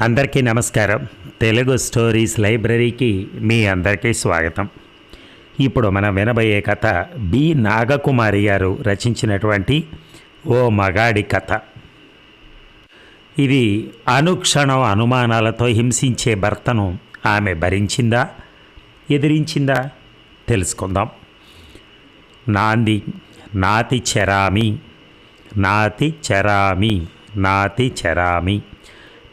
అందరికీ నమస్కారం. తెలుగు స్టోరీస్ లైబ్రరీకి మీ అందరికీ స్వాగతం. ఇప్పుడు మనం వినబోయే కథ బి. నాగకుమారి గారు రచించినటువంటి ఓ మగాడి కథ. ఇది అనుక్షణం అనుమానాలతో హింసించే భర్తను ఆమె భరించిందా? ఎదిరించిందా? తెలుసుకుందాం. నాంది నాతి చరామి నాతి చరామి నాతి చరామి.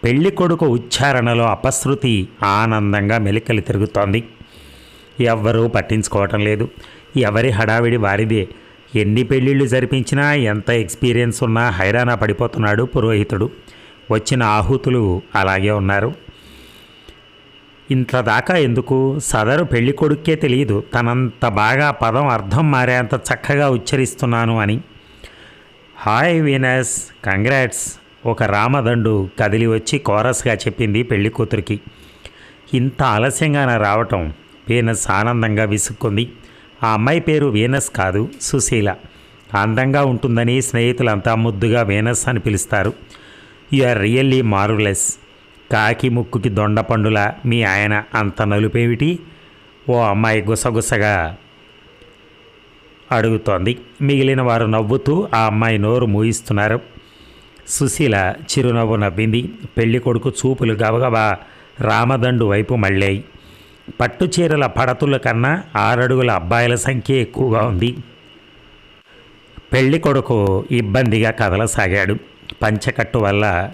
పెళ్ళి కొడుకు ఉచ్చారణలో అపశృతి ఆనందంగా మెలికలు తిరుగుతోంది. ఎవ్వరూ పట్టించుకోవటం లేదు. ఎవరి హడావిడి వారిదే. ఎన్ని పెళ్ళిళ్ళు జరిపించినా ఎంత ఎక్స్పీరియన్స్ ఉన్నా హైరాణ పడిపోతున్నాడు పురోహితుడు. వచ్చిన ఆహుతులు అలాగే ఉన్నారు. ఇంత దాకా ఎందుకు? సదరు పెళ్ళి కొడుక్కే తెలియదు. తనంత బాగా పదం అర్థం మారేంత చక్కగా ఉచ్చరిస్తున్నాను అని. Hi Venus congrats. ఒక రామదండు కదిలి వచ్చి కోరస్గా చెప్పింది పెళ్ళి కూతురికి ఇంత ఆలస్యంగా నా రావటం వీనస్ ఆనందంగా విసుక్కుంది. ఆ అమ్మాయి పేరు వీనస్ కాదు సుశీల. అందంగా ఉంటుందని స్నేహితులంతా ముద్దుగా వీనస్ అని పిలుస్తారు. యు ఆర్ రియల్లీ మారులెస్ కాకి ముక్కుకి దొండపండుల మీ ఆయన అంత నలుపేమిటి? ఓ అమ్మాయి గుసగుసగా అడుగుతోంది. మిగిలిన వారు నవ్వుతూ ఆ అమ్మాయి నోరు మూయిస్తున్నారు. సుశీల చిరునవ్వు నవ్వింది పెళ్ళి కొడుకు చూపులు గబగబా రామదండు వైపు మళ్ళాయి. పట్టు చీరల పడతుల కన్నా ఆరడుగుల అబ్బాయిల సంఖ్య ఎక్కువగా ఉంది. పెళ్ళి కొడుకు ఇబ్బందిగా కదలసాగాడు. పంచకట్టు వల్ల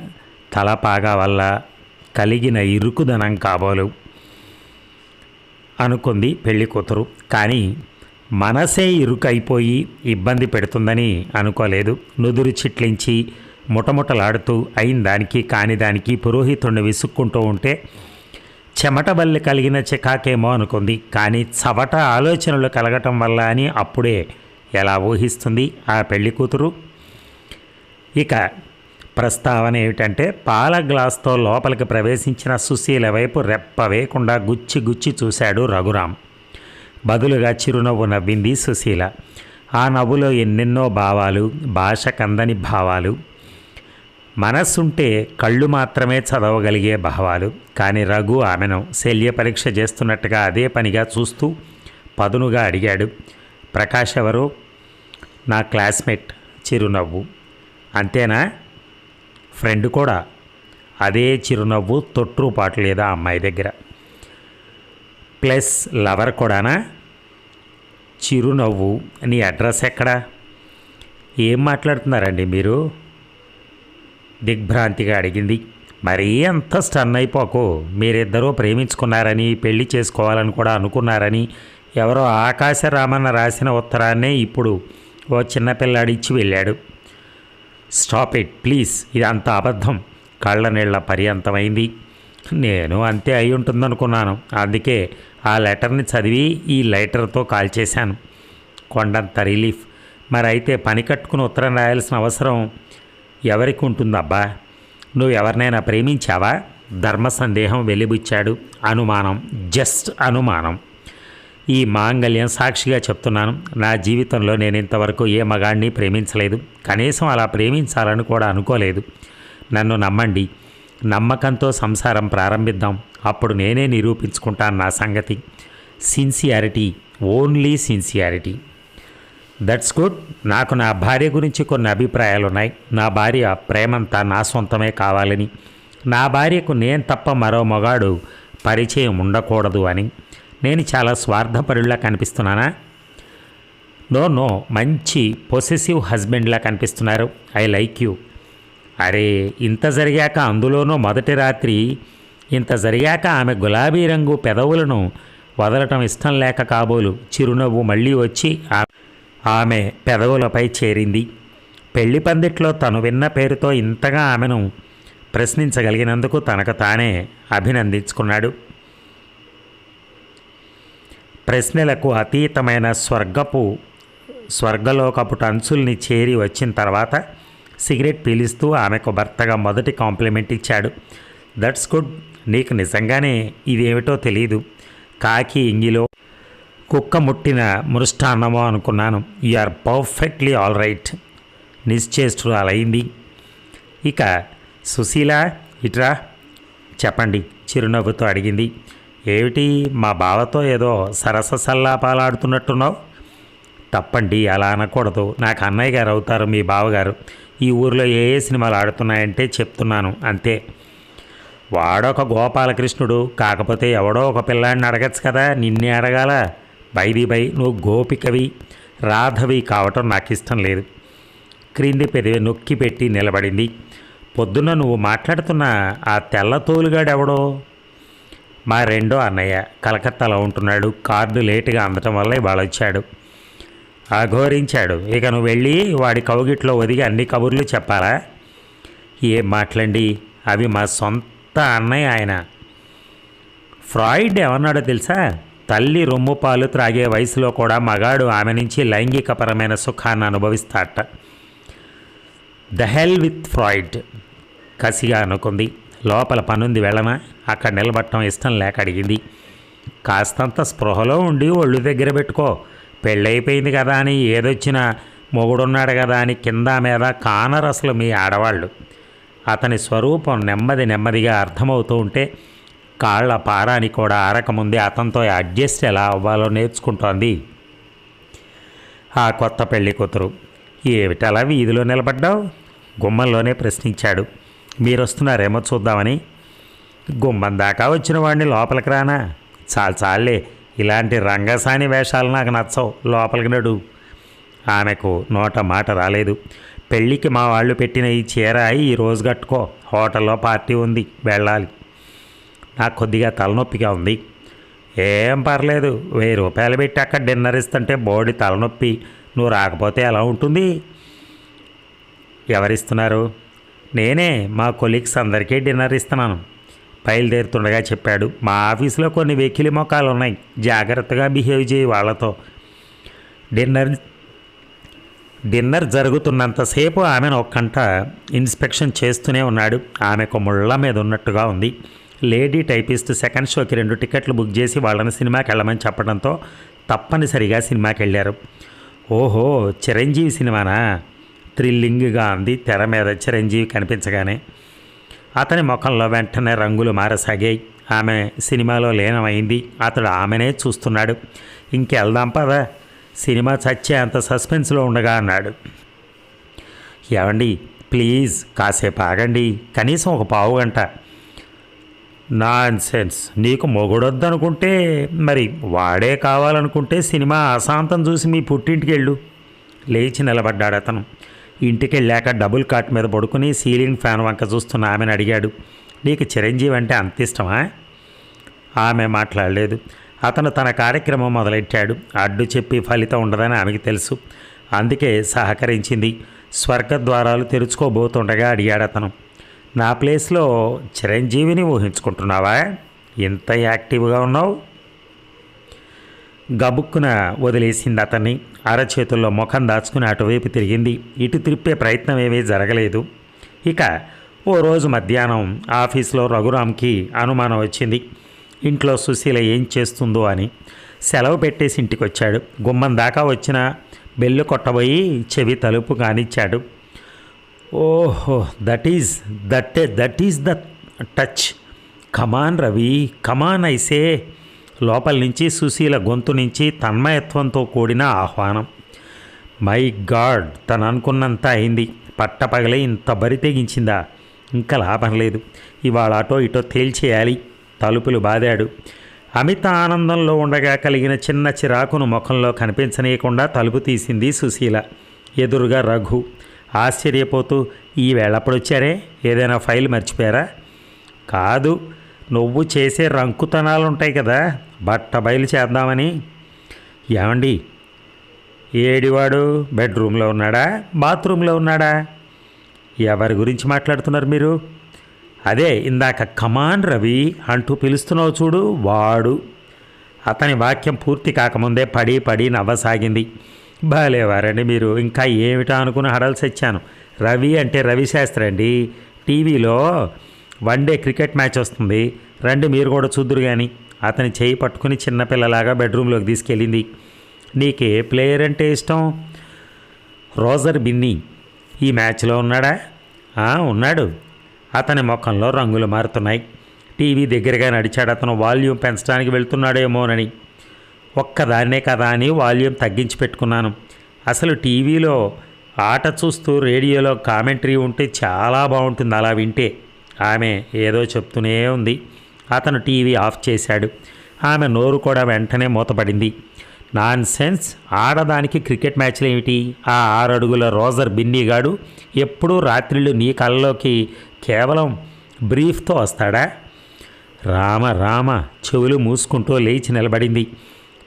తలపాగా వల్ల కలిగిన ఇరుకుదనం కాబోలు. అనుకుంది పెళ్ళి కూతురు కానీ మనసే ఇరుకైపోయి ఇబ్బంది పెడుతుందని అనుకోలేదు. నుదురు చిట్లించి ముటముటలాడుతూ అయిన దానికి కాని దానికి పురోహితుడిని విసుక్కుంటూ ఉంటే చెమట బల్లి కలిగిన చికాకేమో అనుకుంది. కానీ చవట ఆలోచనలు కలగటం వల్ల అని అప్పుడే ఎలా ఊహిస్తుంది ఆ పెళ్ళి కూతురు? ఇక ప్రస్తావన ఏమిటంటే పాల గ్లాస్తో లోపలికి ప్రవేశించిన సుశీల వైపు రెప్ప వేయకుండా గుచ్చి గుచ్చి చూశాడు రఘురాం. బదులుగా చిరునవ్వు నవ్వింది సుశీల. ఆ నవ్వులో ఎన్నెన్నో భావాలు భాష కందని భావాలు మనస్సుంటే కళ్ళు మాత్రమే చదవగలిగే భావాలు. కానీ రఘు ఆమెను శల్య పరీక్ష చేస్తున్నట్టుగా అదే పనిగా చూస్తూ పదునుగా అడిగాడు. ప్రకాష్ ఎవరు? నా క్లాస్మేట్ చిరునవ్వు. అంతేనా? ఫ్రెండ్ కూడా. అదే చిరునవ్వు తొట్టుపాటు లేదా అమ్మాయి దగ్గర. ప్లస్ లవర్ కూడానా? చిరునవ్వు. నీ అడ్రస్ ఎక్కడా? ఏం మాట్లాడుతున్నారండి మీరు? దిగ్భ్రాంతిగా అడిగింది. మరీ అంత స్టన్ అయిపోకు మీరిద్దరూ ప్రేమించుకున్నారని పెళ్ళి చేసుకోవాలని కూడా అనుకున్నారని ఎవరో ఆకాశరామన్న రాసిన ఉత్తరాన్నే ఇప్పుడు ఓ చిన్నపిల్లాడిచ్చి వెళ్ళాడు. Stop it please. ఇది అంత అబద్ధం. కళ్ళ నీళ్ళ పర్యంతమైంది. నేను అంతే అయి ఉంటుందనుకున్నాను. అందుకే ఆ లెటర్ని చదివి ఈ లైటర్తో కాల్ చేశాను. కొండంత రిలీఫ్. మరి అయితే పని కట్టుకుని ఉత్తరం రాయాల్సిన అవసరం ఎవరికి ఉంటుందబ్బా? నువ్వు ఎవరినైనా ప్రేమించావా? ధర్మ సందేహం వెలిబుచ్చాడు. అనుమానం జస్ట్ అనుమానం. ఈ మాంగళ్యం సాక్షిగా చెప్తున్నాను. నా జీవితంలో నేను ఇంతవరకు ఏ మగాడిని ప్రేమించలేదు. కనీసం అలా ప్రేమించాలని కూడా అనుకోలేదు. నన్ను నమ్మండి. నమ్మకంతో సంసారం ప్రారంభిద్దాం. అప్పుడు నేనే నిరూపించుకుంటాను నా సంగతి. Sincerity only sincerity that's good నాకు నా భార్య గురించి కొన్ని అభిప్రాయాలు ఉన్నాయి నా భార్య ప్రేమంతా నా సొంతమే కావాలని. నా భార్యకు నేను తప్ప మరో మగాడు పరిచయం ఉండకూడదు అని. నేను చాలా స్వార్థపరుల్లా కనిపిస్తున్నానా? నో నో మంచి పొసెసివ్ హస్బెండ్లా కనిపిస్తున్నారు. ఐ లైక్ యూ అరే ఇంత జరిగాక అందులోనూ మొదటి రాత్రి ఇంత జరిగాక ఆమె గులాబీ రంగు పెదవులను వదలటం ఇష్టం లేక కాబోలు. చిరునవ్వు మళ్ళీ వచ్చి ఆమె ఆమె పెదవులపై చేరింది. పెళ్ళి పందిట్లో తను విన్న పేరుతో ఇంతగా ఆమెను ప్రశ్నించగలిగినందుకు తనకు తానే అభినందించుకున్నాడు. ప్రశ్నలకు అతీతమైన స్వర్గపు స్వర్గలోకపు అంచుల్ని చేరి వచ్చిన తర్వాత సిగరెట్ పీలిస్తూ ఆమెకు భర్తగా మొదటి కాంప్లిమెంట్ ఇచ్చాడు. That's good. నీకు నిజంగానే ఇదేమిటో తెలియదు కాకి ఇంగిలో కుక్క ముట్టిన మృష్టాన్నమో అనుకున్నాను. You are perfectly all right. నిశ్చేష్టురాలైంది. ఇక సుశీల ఇట్రా చెప్పండి చిరునవ్వుతో అడిగింది. ఏమిటి మా బావతో ఏదో సరస సల్లాపాలాడుతున్నట్టున్నావు? తప్పండి అలా అనకూడదు. నాకు అన్నయ్య గారు అవుతారు మీ బావగారు. ఈ ఊర్లో ఏ ఏ సినిమాలు ఆడుతున్నాయంటే చెప్తున్నాను అంతే. వాడొక గోపాలకృష్ణుడు కాకపోతే ఎవడో ఒక పిల్లాడిని అడగచ్చు కదా నిన్నే అడగాల? బైది బై నువ్వు గోపికవి రాధవి కావటం నాకు ఇష్టం లేదు. క్రింది పెదవి నొక్కి పెట్టి నిలబడింది. పొద్దున్న నువ్వు మాట్లాడుతున్న ఆ తెల్ల తోలుగాడెవడో? మా రెండో అన్నయ్య కలకత్తాలో ఉంటున్నాడు. కార్డు లేటుగా అందటం వల్ల ఇవాళ వచ్చాడు అఘోరించాడు. ఇక నువ్వు వెళ్ళి వాడి కౌగిట్లో ఒదిగి అన్ని కబుర్లు చెప్పాలా? ఏం మాట్లాడి? అవి మా సొంత అన్నయ్య ఆయన. ఫ్రాయిడ్ ఏమన్నాడో తెలుసా? తల్లి రొమ్ము పాలు త్రాగే వయసులో కూడా మగాడు ఆమె నుంచి లైంగికపరమైన సుఖాన్ని అనుభవిస్తాట ద హెల్ విత్ ఫ్రాయిడ్ కసిగా అనుకుంది. లోపల పనుంది వెళ్ళనా? అక్కడ నిలబట్టడం ఇష్టం లేక అడిగింది. కాస్తంత స్పృహలో ఉండి ఒళ్ళు దగ్గర పెట్టుకో. పెళ్ళైపోయింది కదా అని ఏదొచ్చినా మొగుడున్నాడు కదా అని కింద మీద కానర్ అసలు మీ ఆడవాళ్ళు. అతని స్వరూపం నెమ్మది నెమ్మదిగా అర్థమవుతూ ఉంటే కాళ్ళ పారాని కూడా ఆరకముందే అతనితో అడ్జస్ట్ ఎలా అవ్వాలో నేర్చుకుంటోంది. ఆ కొత్త పెళ్ళి కూతురు ఏమిటలా వీధిలో నిలబడ్డావు? గుమ్మంలోనే ప్రశ్నించాడు. మీరు వస్తున్నారేమో చూద్దామని. గుమ్మం దాకా వచ్చిన వాడిని లోపలికి రానా? చాలు చాలే ఇలాంటి రంగసాని వేషాలు నాకు నచ్చవు. లోపలికి నడు. ఆమెకు నోట మాట రాలేదు. పెళ్ళికి మా వాళ్ళు పెట్టిన ఈ చీర ఈ రోజు కట్టుకో. హోటల్లో పార్టీ ఉంది. వెళ్ళాలి. నాకు కొద్దిగా తలనొప్పిగా ఉంది. ఏం పర్లేదు వెయ్యి రూపాయలు పెట్టి అక్కడ డిన్నర్ ఇస్తుంటే బోడి తలనొప్పి. నువ్వు రాకపోతే ఎలా ఉంటుంది? ఎవరిస్తున్నారు? నేనే మా కొలీగ్స్ అందరికీ డిన్నర్ ఇస్తున్నాను. బయలుదేరుతుండగా చెప్పాడు. మా ఆఫీసులో కొన్ని వెకిలి మొక్కలు ఉన్నాయి జాగ్రత్తగా బిహేవ్ చేయి వాళ్ళతో. డిన్నర్ డిన్నర్ జరుగుతున్నంతసేపు ఆమెను ఒక్కంట ఇన్స్పెక్షన్ చేస్తూనే ఉన్నాడు. ఆమెకు ముళ్ళ మీద ఉన్నట్టుగా ఉంది. లేడీ టైపిస్ట్ సెకండ్ షోకి రెండు టికెట్లు బుక్ చేసి వాళ్ళని సినిమాకి వెళ్ళమని చెప్పడంతో తప్పనిసరిగా సినిమాకి వెళ్ళారు. ఓహో చిరంజీవి సినిమానా? థ్రిల్లింగ్గా ఉంది తెర మీద చిరంజీవి కనిపించగానే. అతని ముఖంలో వెంటనే రంగులు మారసాగాయి. ఆమె సినిమాలో లీనమైంది. అతడు ఆమెనే చూస్తున్నాడు. ఇంకెళ్దాం పదా. సినిమా చచ్చే అంత సస్పెన్స్లో ఉండగా అన్నాడు. ఏమండి ప్లీజ్ కాసేపు ఆగండి. కనీసం ఒక పావు గంట నాన్సెన్స్. నీకు మొగుడొద్దనుకుంటే మరి వాడే కావాలనుకుంటే సినిమా అశాంతం చూసి మీ పుట్టింటికి వెళ్ళు లేచి నిలబడ్డాడు అతను. ఇంటికి వెళ్ళాక డబుల్ కాట్ మీద పడుకుని సీలింగ్ ఫ్యాన్ వంక చూస్తున్న ఆమెను అడిగాడు. నీకు చిరంజీవి అంటే అంత ఇష్టమా? ఆమె మాట్లాడలేదు. అతను తన కార్యక్రమం మొదలెట్టాడు. అడ్డు చెప్పి ఫలితం ఉండదని ఆమెకి తెలుసు. అందుకే సహకరించింది. స్వర్గద్వారాలు తెరుచుకోబోతుండగా అడిగాడు అతను నా ప్లేస్లో చిరంజీవిని ఊహించుకుంటున్నావా? ఇంత యాక్టివ్గా ఉన్నావు? గబుక్కున వదిలేసింది అతన్ని. అరచేతుల్లో ముఖం దాచుకుని అటువైపు తిరిగింది. ఇటు తిప్పే ప్రయత్నం ఏమీ జరగలేదు. ఇక ఓ రోజు మధ్యాహ్నం ఆఫీస్లో రఘురామ్కి అనుమానం వచ్చింది. ఇంట్లో సుశీల ఏం చేస్తుందో అని సెలవు పెట్టేసి ఇంటికి వచ్చాడు గుమ్మం దాకా వచ్చిన బెల్లు కొట్టబోయి చెవి తలుపు కానిచ్చాడు ఓహో that is that that is the touch come on Ravi come on I say లోపల నుంచి సుశీల గొంతు నుంచి తన్మయత్వంతో కూడిన ఆహ్వానం. మై గాడ్ తను అనుకున్నంత అయింది. పట్టపగలే ఇంత బరి తెగించిందా? ఇంకా లాభం లేదు. ఇవాళ అటో ఇటో తేల్చేయాలి. తలుపులు బాదాడు. అమిత ఆనందంలో ఉండగా కలిగిన చిన్న చిరాకును ముఖంలో కనిపించనీయకుండా తలుపు తీసింది సుశీల. ఎదురుగా రఘు. ఆశ్చర్యపోతూ ఈ వేళప్పుడొచ్చారే ఏదైనా ఫైల్ మర్చిపోయారా? కాదు నువ్వు చేసే రంకుతనాలు ఉంటాయి కదా బట్ట బయలు చేద్దామని. ఏమండి? ఏడివాడు బెడ్రూమ్లో ఉన్నాడా? బాత్రూంలో ఉన్నాడా? ఎవరి గురించి మాట్లాడుతున్నారు మీరు? అదే ఇందాక కమాన్ రవి అంటూ పిలుస్తున్నావు చూడు వాడు. అతని వాక్యం పూర్తి కాకముందే పడి పడి నవ్వసాగింది. బాగాలేవారండి మీరు. ఇంకా ఏమిటా అనుకుని హడల్స్ వచ్చాను రవి అంటే రవిశాస్త్రి అండి. టీవీలో వన్ డే క్రికెట్ మ్యాచ్ వస్తుంది. రండి మీరు కూడా చూద్దురు కానీ అతని చేయి పట్టుకుని చిన్నపిల్లలాగా బెడ్రూమ్లోకి తీసుకెళ్ళింది. నీకు ఏ ప్లేయర్ అంటే ఇష్టం? రోజర్ బిన్నీ. ఈ మ్యాచ్లో ఉన్నాడా? ఉన్నాడు. అతని ముఖంలో రంగులు మారుతున్నాయి. టీవీ దగ్గరగా నడిచాడు అతను. వాల్యూమ్ పెంచడానికి వెళ్తున్నాడేమోనని. ఒక్కదాన్నే కదా అని వాల్యూమ్ తగ్గించి పెట్టుకున్నాను. అసలు టీవీలో ఆట చూస్తూ రేడియోలో కామెంటరీ ఉంటే చాలా బాగుంటుంది అలా వింటే. ఆమె ఏదో చెప్తూనే ఉంది. అతను టీవీ ఆఫ్ చేశాడు. ఆమె నోరు కూడా వెంటనే మూతపడింది. నాన్ సెన్స్ ఆడదానికి క్రికెట్ మ్యాచ్లు ఏమిటి? ఆ ఆరడుగుల రోజర్ బిన్నీగాడు ఎప్పుడూ రాత్రిళ్ళు నీ కళ్ళలోకి కేవలం బ్రీఫ్తో వస్తాడా? రామ రామ! చెవులు మూసుకుంటూ లేచి నిలబడింది.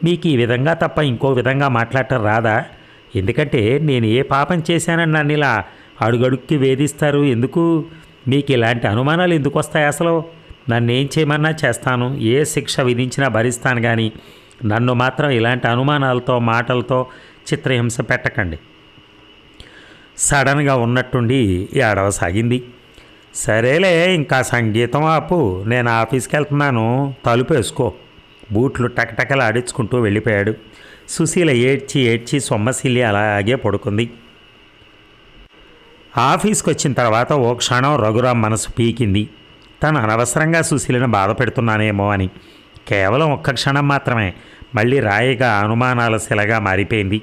మీకు ఈ విధంగా తప్ప ఇంకో విధంగా మాట్లాడటం రాదా? ఎందుకంటే నేను ఏ పాపం చేశానని నన్ను ఇలా అడుగడుక్కి వేధిస్తారు. ఎందుకు? మీకు ఇలాంటి అనుమానాలు ఎందుకు వస్తాయి అసలు? నన్ను ఏం చేయమన్నా చేస్తాను. ఏ శిక్ష విధించినా భరిస్తాను కానీ నన్ను మాత్రం ఇలాంటి అనుమానాలతో మాటలతో చిత్రహింస పెట్టకండి. సడన్గా ఉన్నట్టుండి ఏడవసాగింది సరేలే ఇంకా సంగీతం ఆపు. నేను ఆఫీస్కి వెళ్తున్నాను తలుపు వేసుకో. బూట్లు టకటకలు ఆడించుకుంటూ వెళ్ళిపోయాడు. సుశీల ఏడ్చి ఏడ్చి సొమ్మశీలి అలాగే పడుకుంది. ఆఫీస్కి వచ్చిన తర్వాత ఓ క్షణం రఘురామ్ మనసు పీకింది. తను అనవసరంగా సుశీలను బాధ పెడుతున్నానేమో అని. కేవలం ఒక్క క్షణం మాత్రమే. మళ్ళీ రాయిగా అనుమానాల శిలగా మారిపోయింది.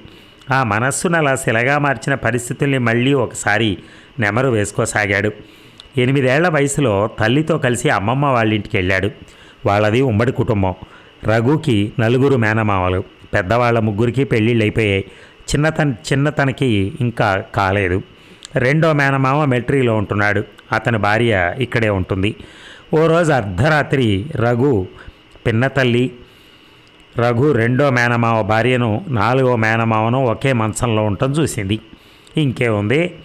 ఆ మనస్సును అలా శిలగా మార్చిన పరిస్థితుల్ని మళ్ళీ ఒకసారి నెమరు వేసుకోసాగాడు. ఎనిమిదేళ్ళ వయసులో తల్లితో కలిసి అమ్మమ్మ వాళ్ళ ఇంటికి వెళ్ళాడు. వాళ్ళది ఉమ్మడి కుటుంబం. రఘుకి నలుగురు మేనమామలు. పెద్దవాళ్ళ ముగ్గురికి పెళ్ళిళ్ళు అయిపోయాయి చిన్నతన చిన్నతనకి ఇంకా కాలేదు. రెండో మేనమామ మిలిటరీలో ఉంటున్నాడు. అతని భార్య ఇక్కడే ఉంటుంది. ఓ రోజు అర్ధరాత్రి రఘు పిన్నతల్లి రఘు రెండో మేనమావ భార్యను నాలుగో మేనమావను ఒకే మంచంలో ఉండటం చూసింది. ఇంకేముంది?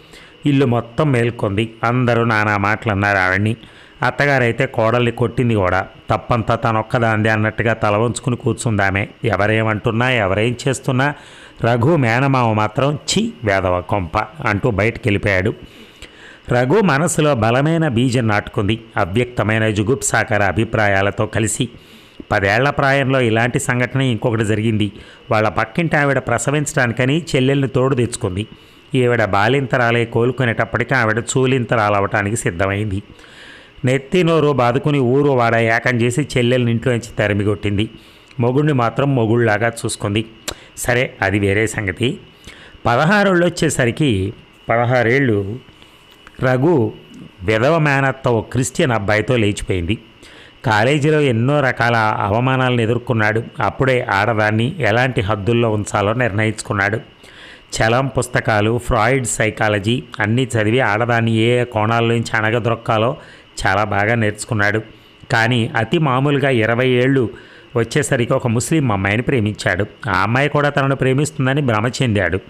ఇల్లు మొత్తం మేల్కొంది. అందరూ నానా మాటలు అన్నారు ఆవిడ్ని. అత్తగారైతే కోడల్ని కొట్టింది కూడా. తప్పంతా తనొక్కదాంది అన్నట్టుగా తల వంచుకుని కూర్చుందామే ఎవరేమంటున్నా ఎవరేం చేస్తున్నా రఘు మేనమామ మాత్రం చి వేదవ కొంప అంటూ బయటికి వెళ్ళిపోయాడు రఘు మనసులో బలమైన బీజం నాటుకుంది. అవ్యక్తమైన జుగుప్సాకర అభిప్రాయాలతో కలిసి. పదేళ్ళ ప్రాయంలో ఇలాంటి సంఘటన ఇంకొకటి జరిగింది. వాళ్ళ పక్కింటి ఆవిడ ప్రసవించడానికని చెల్లెల్ని తోడు తెచ్చుకుంది. ఈవిడ బాలింతరాలే కోలుకునేటప్పటికీ ఆవిడ చూలింతరాలవటానికి సిద్ధమైంది. నెత్తినోరు బాదుకుని ఊరు వాడ ఏకం చేసి చెల్లెల్ని ఇంట్లో నుంచి తరిమిగొట్టింది మొగుడిని మాత్రం మొగుళ్ళలాగా చూసుకుంది. సరే అది వేరే సంగతి. పదహారేళ్ళు వచ్చేసరికి పదహారేళ్ళు రఘు విధవ మేనత్త ఓ క్రిస్టియన్ అబ్బాయితో లేచిపోయింది. కాలేజీలో ఎన్నో రకాల అవమానాలను ఎదుర్కొన్నాడు. అప్పుడే ఆడదాన్ని ఎలాంటి హద్దుల్లో ఉంచాలో నిర్ణయించుకున్నాడు. చలం పుస్తకాలు ఫ్రాయిడ్ సైకాలజీ అన్నీ చదివి ఆడదాన్ని ఏ కోణాల నుంచి అణగదొక్కాలో చాలా బాగా నేర్చుకున్నాడు. కానీ అతి మామూలుగా ఇరవై ఏళ్ళు వచ్చేసరికి ఒక ముస్లిం అమ్మాయిని ప్రేమించాడు. ఆ అమ్మాయి కూడా తనను ప్రేమిస్తుందని భ్రమ చెందాడు.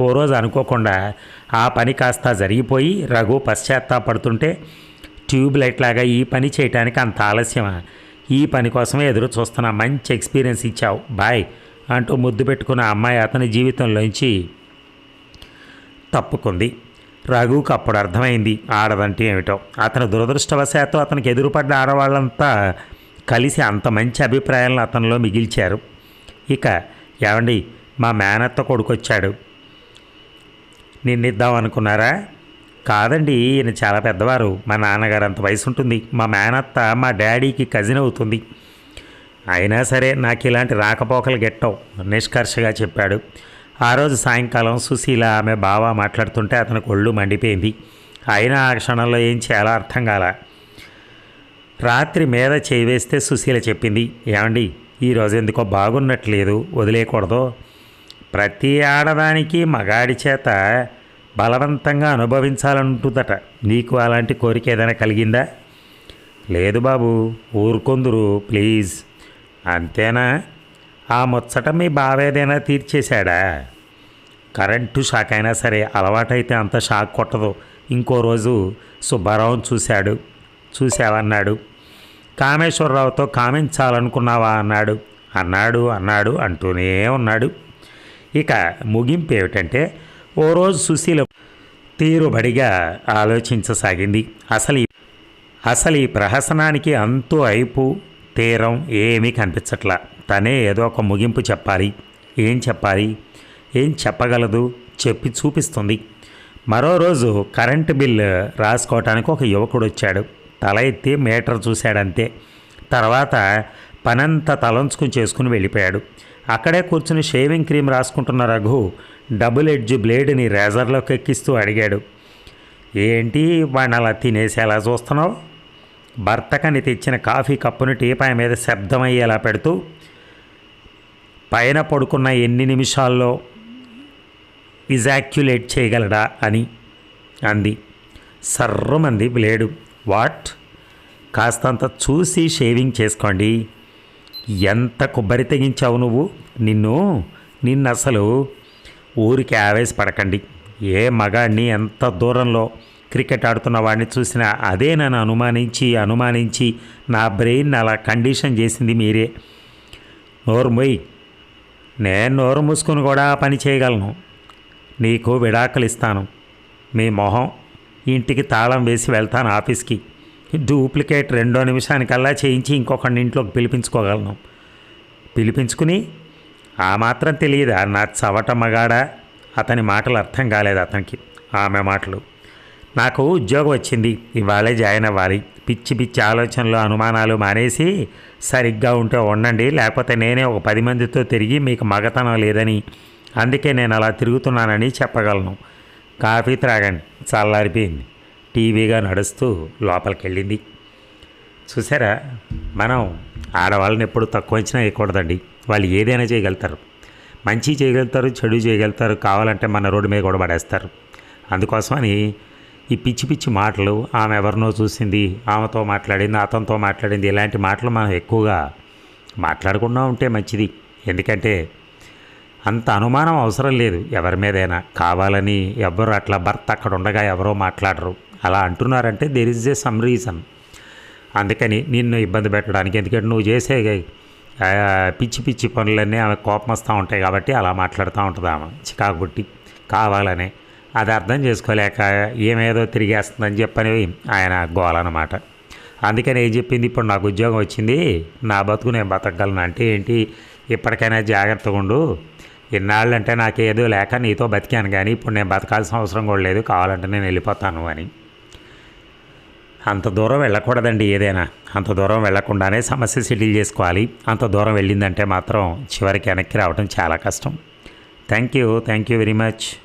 ఓ రోజు అనుకోకుండా ఆ పని కాస్త జరిగిపోయి రఘు పశ్చాత్తాపడుతుంటే ట్యూబ్ లైట్ లాగా ఈ పని చేయటానికి అంత ఆలస్యమా? ఈ పని కోసమే ఎదురు చూస్తున్నా మంచి ఎక్స్పీరియన్స్ ఇచ్చావు. బాయ్ అంటూ ముద్దు పెట్టుకున్న అమ్మాయి అతని జీవితంలోంచి తప్పుకుంది. రఘువుకు అప్పుడు అర్థమైంది. ఆడదంటే ఏమిటో. అతను దురదృష్టవశాత్తు అతనికి ఎదురుపడ్డ ఆడవాళ్ళంతా కలిసి అంత మంచి అభిప్రాయాలను అతనిలో మిగిల్చారు. ఇక ఏమండి మా మేనత్త కొడుకొచ్చాడు. నిన్నిద్దాం అనుకున్నారా? కాదండి ఈయన చాలా పెద్దవారు. మా నాన్నగారు అంత వయసు ఉంటుంది మా మేనత్త మా డాడీకి కజిన్ అవుతుంది. అయినా సరే నాకు ఇలాంటి రాకపోకలు గెట్టవు నిష్కర్షగా చెప్పాడు. ఆ రోజు సాయంకాలం సుశీల ఆమె బావ మాట్లాడుతుంటే అతనికి ఒళ్ళు మండిపోయింది. అయినా ఆ క్షణంలో ఏం చేయాలో అర్థం కాల. రాత్రి మీద చేయి వేస్తే సుశీల చెప్పింది ఏమండి ఈరోజు ఎందుకో బాగున్నట్లేదు వదిలేయకూడదు. ప్రతి ఆడదానికి మగాడి చేత బలవంతంగా అనుభవించాలంటుందట. నీకు అలాంటి కోరిక ఏదైనా కలిగిందా? లేదు బాబు ఊరుకొందురు ప్లీజ్. అంతేనా? ఆ ముచ్చట మీ బావేదైనా తీర్చేశాడా? కరెంటు షాక్ అయినా సరే అలవాటైతే అంత షాక్ కొట్టదు. ఇంకో రోజు సుబ్బారావు చూశాడు. చూసావన్నాడు కామేశ్వరరావుతో కామించాలనుకున్నావా అన్నాడు. అన్నాడు అన్నాడు అంటూనే ఉన్నాడు. ఇక ముగింపు ఏమిటంటే ఓ రోజు సుశీల తీరుబడిగా ఆలోచించసాగింది. అసలు అసలు ఈ ప్రహసనానికి అంతు అయిపు తీరం ఏమీ కనిపించట్లా. తనే ఏదో ఒక ముగింపు చెప్పాలి. ఏం చెప్పాలి? ఏం చెప్పగలదు? చెప్పి చూపిస్తుంది. మరో రోజు కరెంటు బిల్ రాసుకోవటానికి ఒక యువకుడు వచ్చాడు. తల ఎత్తి మీటర్ చూశాడంతే. తర్వాత పనంతా తలంచుకుని చేసుకుని వెళ్ళిపోయాడు. అక్కడే కూర్చుని షేవింగ్ క్రీమ్ రాసుకుంటున్న రఘు డబుల్ ఎడ్జ్ బ్లేడ్ని రేజర్లోకి ఎక్కిస్తూ అడిగాడు. ఏంటి వాడిని అలా తినేసి ఎలా చూస్తున్నావు? భర్తకని తెచ్చిన కాఫీ కప్పును టీపాయ మీద శబ్దమయ్యేలా పెడుతూ పైన పడుకున్న ఎన్ని నిమిషాల్లో ఇజాక్యులేట్ చేయగలడా అని అంది. సర్రమంది బ్లేడు వాట్? కాస్తంత చూసి షేవింగ్ చేసుకోండి. ఎంత కొబ్బరి తెగించావు నువ్వు? నిన్ను నిన్ను అసలు ఊరికి ఆవేశపడకండి. ఏ మగాడిని ఎంత దూరంలో క్రికెట్ ఆడుతున్న వాడిని చూసినా అదే నన్ను అనుమానించి అనుమానించి నా బ్రెయిన్ అలా కండిషన్ చేసింది మీరే. నోరు మొయ్. నేను నోరు మూసుకుని కూడా ఆ పని చేయగలను. నీకు విడాకులిస్తాను. మీ మొహం ఇంటికి తాళం వేసి వెళ్తాను ఆఫీస్కి. డూప్లికేట్ రెండో నిమిషానికల్లా చేయించి ఇంకొకరిని ఇంట్లోకి పిలిపించుకోగలను. పిలిపించుకుని ఆ మాత్రం తెలియదా. నా చవట మగాడా? అతని మాటలు అర్థం కాలేదు అతనికి. ఆమె మాటలు. నాకు ఉద్యోగం వచ్చింది. ఇవాళే జాయిన్ అవ్వాలి. పిచ్చి పిచ్చి ఆలోచనలు అనుమానాలు మానేసి సరిగ్గా ఉంటే ఉండండి. లేకపోతే నేనే ఒక పది మందితో తిరిగి మీకు మగతనం లేదని అందుకే నేను అలా తిరుగుతున్నానని చెప్పగలను. కాఫీ త్రాగండి. చల్లారిపోయింది. టీవీగా నడుస్తూ లోపలికి వెళ్ళింది చూసారా? మనం ఆడవాళ్ళని ఎప్పుడు తక్కువ అంచనా వేయకూడదండి. వాళ్ళు ఏదైనా చేయగలుగుతారు. మంచి చేయగలుగుతారు చెడు చేయగలుగుతారు. కావాలంటే మన రోడ్డు మీద కూడా పడేస్తారు. అందుకోసమని ఈ పిచ్చి పిచ్చి మాటలు ఆమె ఎవరినో చూసింది ఆమెతో మాట్లాడింది అతనితో మాట్లాడింది ఇలాంటి మాటలు మనం ఎక్కువగా మాట్లాడకుండా ఉంటే మంచిది. ఎందుకంటే అంత అనుమానం అవసరం లేదు. ఎవరి మీదైనా కావాలని ఎవరు అట్లా భర్త అక్కడ ఉండగా ఎవరో మాట్లాడరు. అలా అంటున్నారంటే there is a some reason అందుకని నిన్ను ఇబ్బంది పెట్టడానికి ఎందుకంటే నువ్వు చేసే పిచ్చి పిచ్చి పనులన్నీ ఆమె కోపం వస్తూ ఉంటాయి కాబట్టి అలా మాట్లాడుతూ ఉంటుంది ఆమె. చికాకు పుట్టి కావాలనే. అది అర్థం చేసుకోలేక ఏమేదో తిరిగేస్తుందని చెప్పని ఆయన గోలన్నమాట అందుకని ఏం చెప్పింది? ఇప్పుడు నాకు ఉద్యోగం వచ్చింది. నా బతుకు నేను బతకగలను అంటే ఏంటి? ఇప్పటికైనా జాగ్రత్తగా ఉండు. ఇన్నాళ్ళంటే నాకేదో లేక నీతో బతికాను కానీ ఇప్పుడు నేను బతకాల్సిన అవసరం కూడా లేదు కావాలంటే నేను వెళ్ళిపోతాను అని. అంత దూరం వెళ్ళకూడదండి ఏదైనా. అంత దూరం వెళ్ళకుండానే సమస్య సెటిల్ చేసుకోవాలి. అంత దూరం వెళ్ళిందంటే మాత్రం చివరికి వెనక్కి రావడం చాలా కష్టం. Thank you thank you very much.